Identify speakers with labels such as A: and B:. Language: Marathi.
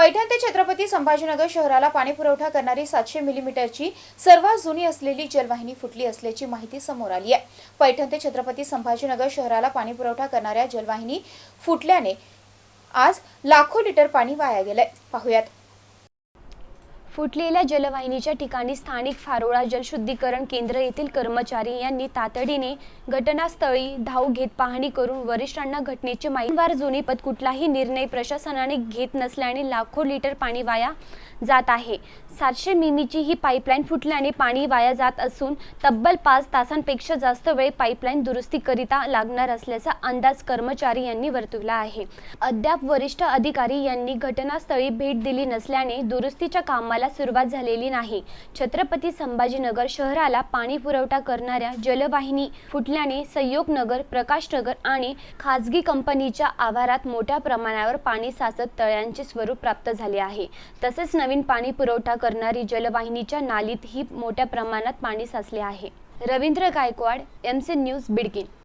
A: पैठण ते छत्रपती संभाजीनगर शहराला पाणी पुरवठा करणारी सातशे मिलीमीटरची सर्वात जुनी असलेली जलवाहिनी फुटली असल्याची माहिती समोर आली आहे. पैठण ते छत्रपती संभाजीनगर शहराला पाणी पुरवठा करणाऱ्या जलवाहिनी फुटल्याने आज लाखो लिटर पाणी वाया गेलंय. पाहुयात.
B: फुटलेल्या जलवाहिनीच्या ठिकाणी स्थानिक फारोळा जलशुद्धीकरण केंद्र येथील कर्मचारी यांनी तातडीने घटनास्थळी धाव घेत पाहणी करून वरिष्ठांना घटनेची माहितीवार जुनीपत कुठलाही निर्णय प्रशासनाने घेत नसल्याने लाखो लिटर पाणी वाया जात आहे. सातशे मिमीची ही पाईपलाईन फुटल्याने पाणी वाया जात असून तब्बल पाच तासांपेक्षा जास्त वेळ पाईपलाईन दुरुस्तीकरिता लागणार असल्याचा अंदाज कर्मचारी यांनी वर्तवला आहे. अद्याप वरिष्ठ अधिकारी यांनी घटनास्थळी भेट दिली नसल्याने दुरुस्तीच्या कामाला सुरुवात झालेली नाही. छत्रपती संभाजीनगर शहराला पाणी पुरवठा करणाऱ्या जलवाहिनी फुटल्याने संयोगनगर प्रकाशनगर आणि खाजगी कंपनीच्या आवारात मोठ्या प्रमाणावर पाणी साचत तळ्यांचे स्वरूप प्राप्त झाले आहे. तसेच नवीन पाणी पुरवठा करणारी जलवाहिनीच्या नालीतही मोठ्या प्रमाणात पाणी साचले आहे. Ravindra Gaikwad M C news Bidkin.